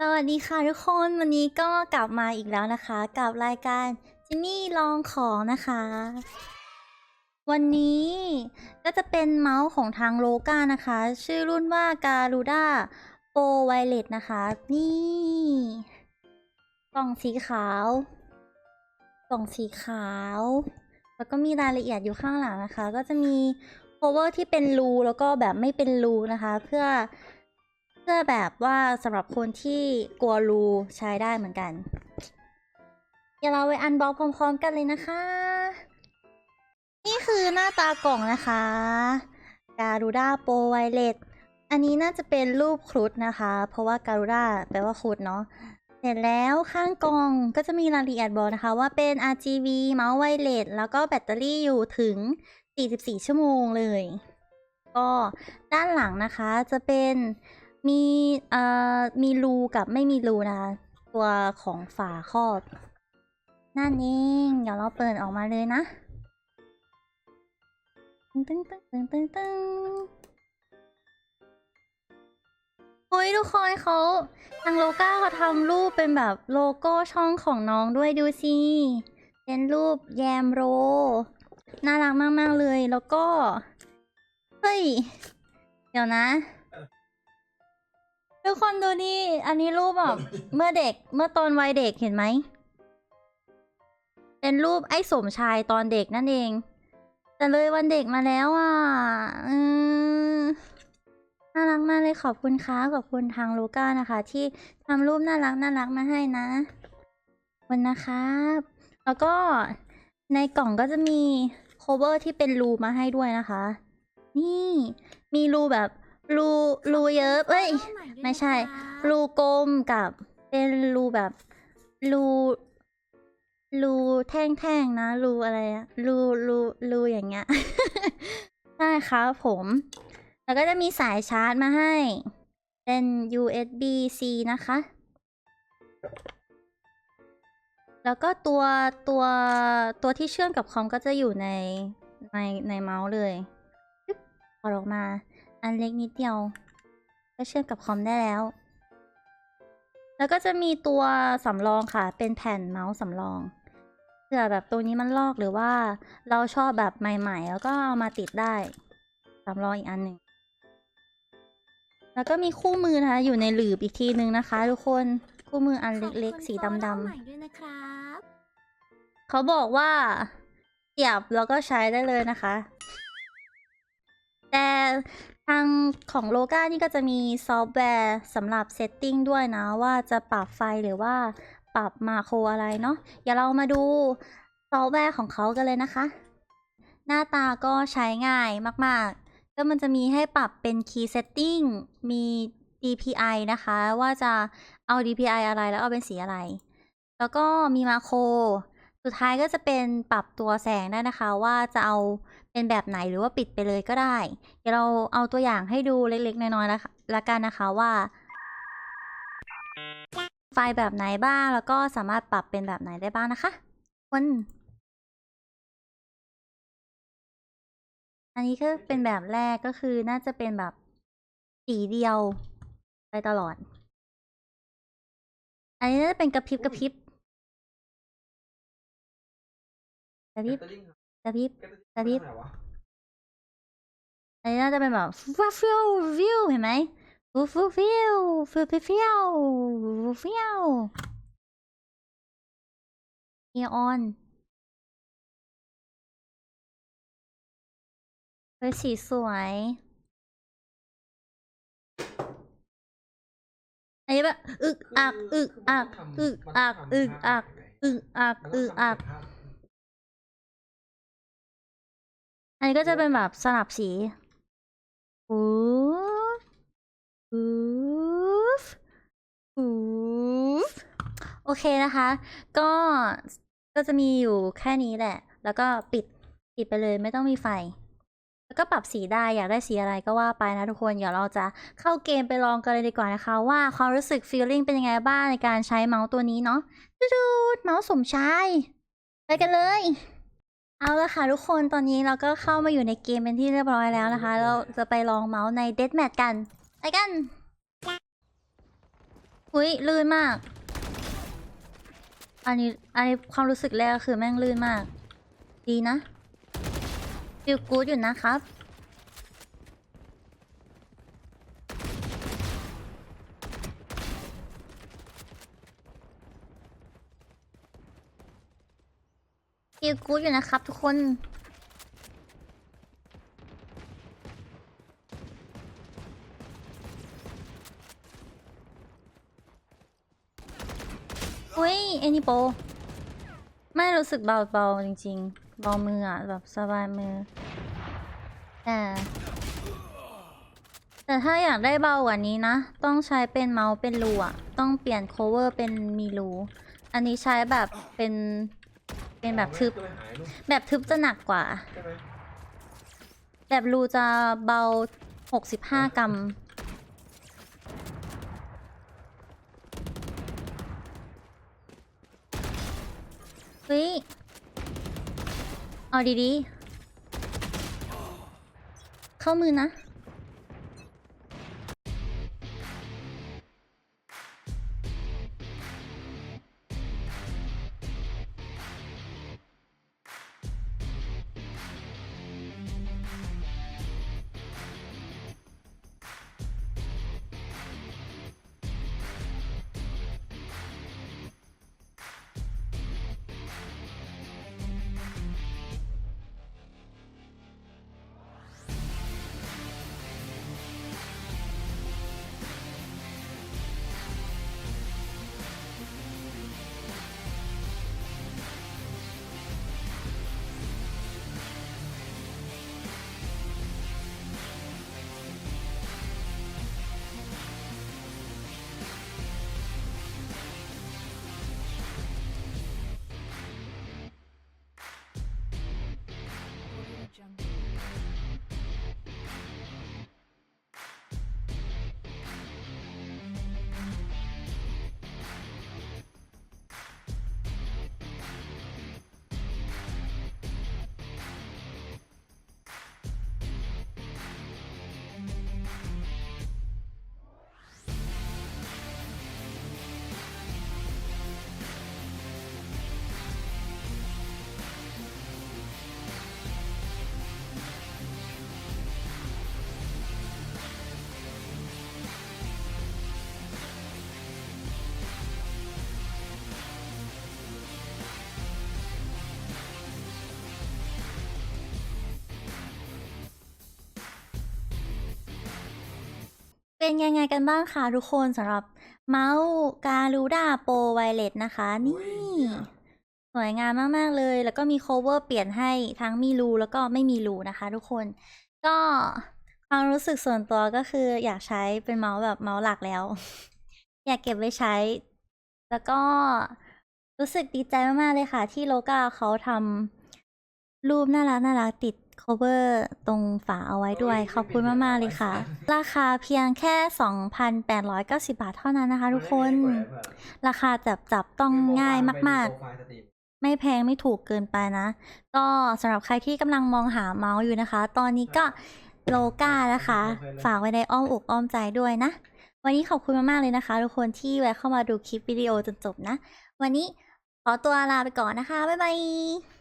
สวัสดีค่ะทุกคนวันนี้ก็กลับมาอีกแล้วนะคะ กับรายการจินนี่ลองของนะคะ วันนี้ก็จะเป็นเมาส์ของทางโลกานะคะ ชื่อรุ่นว่าการูด้าโปรไวเลตนะคะ นี่กล่องสีขาวกล่องสีขาว แล้วก็มีรายละเอียดอยู่ข้างหลังนะคะ ก็จะมี cover ที่เป็นรูแล้วก็แบบไม่เป็นรูนะคะ เพื่อ เพื่อแบบว่าสำหรับคนที่กลัวรูใช้ได้เหมือนกัน เดี๋ยวเราไปอันบ็อกพร้อมๆกันเลยนะคะ นี่คือหน้าตากล่องนะคะการูด้าโปรไวเลตอันนี้น่าจะเป็นรูปครุฑนะคะ เพราะว่าการูด้าแปลว่าครุฑเนาะเสร็จแล้วข้างกล่องก็จะมีรายละเอียดบอกนะคะ ว่าเป็น RGB เมาส์ไวเลสแล้วก็แบตเตอรี่อยู่ถึง 44 ชั่วโมงเลย ก็ด้านหลังนะคะจะเป็น มีเอ่อมีรูกับไม่มีรูนะคะตัวของฝาครอบ นั่นเองเดี๋ยวเราเปิดออกมาเลยนะตึ้งตึ้งตึ้งตึ้งตึ้งตึ้งเฮ้ยทุกคนเขาทางโลก้าเขาทำรูปเป็นแบบโลโก้ช่องของน้องด้วยดูสิเป็นรูปแยมโร น่ารักมาก ๆ เลยแล้วก็ เฮ้ย เดี๋ยวนะ ทุกคนดูนี่ อันนี้รูปแบบเมื่อเด็กเมื่อตอนวัยเด็กเห็นไหม เป็นรูปไอ้สมชายตอนเด็กนั่นเอง แต่เลยวันเด็กมาแล้วอะอืมน่ารักมากเลยขอบคุณค่ะขอบคุณทางโลก้านะคะ ที่ทำรูปน่ารักน่ารักมาให้นะขอบคุณนะครับ แล้วก็ในกล่องก็จะมี cover ที่เป็นรูมาให้ด้วยนะคะ นี่มีรูแบบ รูรูเยอะเอ้ย ไม่ใช่ รูกลมกับเป็นรูแบบ รูรูแท่งๆนะรูอะไรอะรูรูรูอย่างเงี้ยใช่ครับผม แล้วก็จะมีสายชาร์จมาให้ เป็น USB C นะคะ แล้วก็ตัวตัวตัวที่เชื่อมกับคอมก็จะอยู่ในในในเมาส์เลยปึ๊บถอดออกมา อันเล็กนิดเดียว ก็เชื่อมกับคอมได้แล้ว แล้วก็จะมีตัวสำรองค่ะ เป็นแผ่นเมาส์สำรองเผื่อแบบตัวนี้มันลอกหรือว่าเราชอบแบบใหม่ ๆ แล้วก็เอามาติดได้สำรองอีกอันหนึ่งแล้วก็มีคู่มือนะคะ อยู่ในหลืบอีกทีนึงนะคะ ทุกคนคู่มืออันเล็กๆ สีดำใหม่ด้วยนะครับๆเขาบอกว่าเสียบแล้วก็ใช้ได้เลยนะคะ แต่ ทางของโลกานี่ก็จะมีซอฟต์แวร์สำหรับเซตติ้งด้วยนะว่าจะปรับไฟหรือว่าปรับมาโครอะไรเนาะเดี๋ยวเรามาดูซอฟต์แวร์ของเขากันเลยนะคะ หน้าตาก็ใช้ง่ายมากๆ ก็มันจะมีให้ปรับเป็น Key Setting มี DPI นะคะ ว่าจะเอา DPI อะไรแล้วเอาเป็นสีอะไร แล้วก็มีมาโคร สุดท้ายก็จะเป็นปรับตัวแสงได้นะคะ ว่าจะเอาเป็นแบบไหนหรือว่าปิดไปเลยก็ได้ เดี๋ยวเราเอาตัวอย่างให้ดูเล็กๆ น้อยๆนะคะละกันนะคะว่า ไฟล์แบบไหนบ้างแล้วก็สามารถปรับเป็นแบบไหนได้บ้างนะคะคนอันนี้ก็เป็นแบบแรกก็คือน่าจะเป็นแบบสีเดียวไปตลอด อันนี้น่าจะเป็นกระพริบกระพริบ กระพริบกระพริบกระพริบอันนี้น่าจะเป็นแบบฟิวฟิวฟิวเห็นไหมฟิวฟิวฟิวฟิวฟิวฟิวฟิวเนียออนเฮ้ยสีสวยอันนี้แบบอึกอักอึกอักอึกอักอึกอักอึกอักอึกอัก อันนี้ก็จะเป็นแบบสลับสีอูฟอูฟอูฟโอเคนะคะ ก็ ก็จะมีอยู่แค่นี้แหละ แล้วก็ปิด ปิดไปเลยไม่ต้องมีไฟ แล้วก็ปรับสีได้อยากได้สีอะไรก็ว่าไปนะทุกคน เดี๋ยวเราจะเข้าเกมไปลองกันเลยดีกว่านะคะ ว่าความรู้สึก feeling เป็นยังไงบ้างในการใช้เมาส์ตัวนี้เนาะดูดเมาส์สมชาย ไปกันเลย เอาละค่ะทุกคนตอนนี้เราก็เข้ามาอยู่ในเกมเป็นที่เรียบร้อยแล้วนะคะ เราจะไปลองเมาส์ใน Deathmatch กันไปกัน อุ้ยลื่นมาก อันนี้อันนี้ความรู้สึกแรกก็คือแม่งลื่นมาก ดีนะฟิลกู๊ดอยู่นะครับ ฟิลกู๊ดอยู่นะครับทุกคนอุ้ยเอนิโป ไม่รู้สึกเบาๆจริงๆเบามืออะแบบสบายมือแต่แต่ถ้าอยากได้เบากว่านี้นะ ต้องใช้เป็นเมาส์เป็นรูอะ ต้องเปลี่ยน cover เป็นมีรู อันนี้ใช้แบบเป็น เป็นแบบทึบจะไปหายนู่นแบบทึบจะหนักกว่าใช่ไหมแบบรูจะเบา 65 กรัมเฮ้ย เอาดีๆ เข้ามือนะ เป็นยังไงกันบ้างคะทุกคนสำหรับเมาส์การูด้าโปรไวเลตนะคะ นี่ สวยงามมาก ๆ เลย แล้วก็มี cover เปลี่ยนให้ทั้งมีรูแล้วก็ไม่มีรูนะคะ ทุกคน ก็ความรู้สึกส่วนตัวก็คืออยากใช้เป็นเมาส์แบบเมาส์หลักแล้ว อยากเก็บไว้ใช้ แล้วก็รู้สึกดีใจมาก ๆ เลยค่ะ ที่โลกาเขาทำรูปน่ารักน่ารักติด cover ตรงฝาเอาไว้ด้วย ขอบคุณมาก ๆ เลยค่ะ ราคาเพียงแค่ 2,890 บาทเท่านั้นนะคะทุกคน ราคาจับจับต้องง่ายมาก ๆไม่แพงไม่ถูกเกินไปนะ ก็สำหรับใครที่กำลังมองหาเมาส์อยู่นะคะ ตอนนี้ก็โลกานะคะ ฝากไว้ในอ้อมอกอ้อมใจด้วยนะ วันนี้ขอบคุณมาก ๆ เลยนะคะ ทุกคนที่แวะเข้ามาดูคลิปวิดีโอจนจบนะ วันนี้ขอตัวลาไปก่อนนะคะ บ๊ายบาย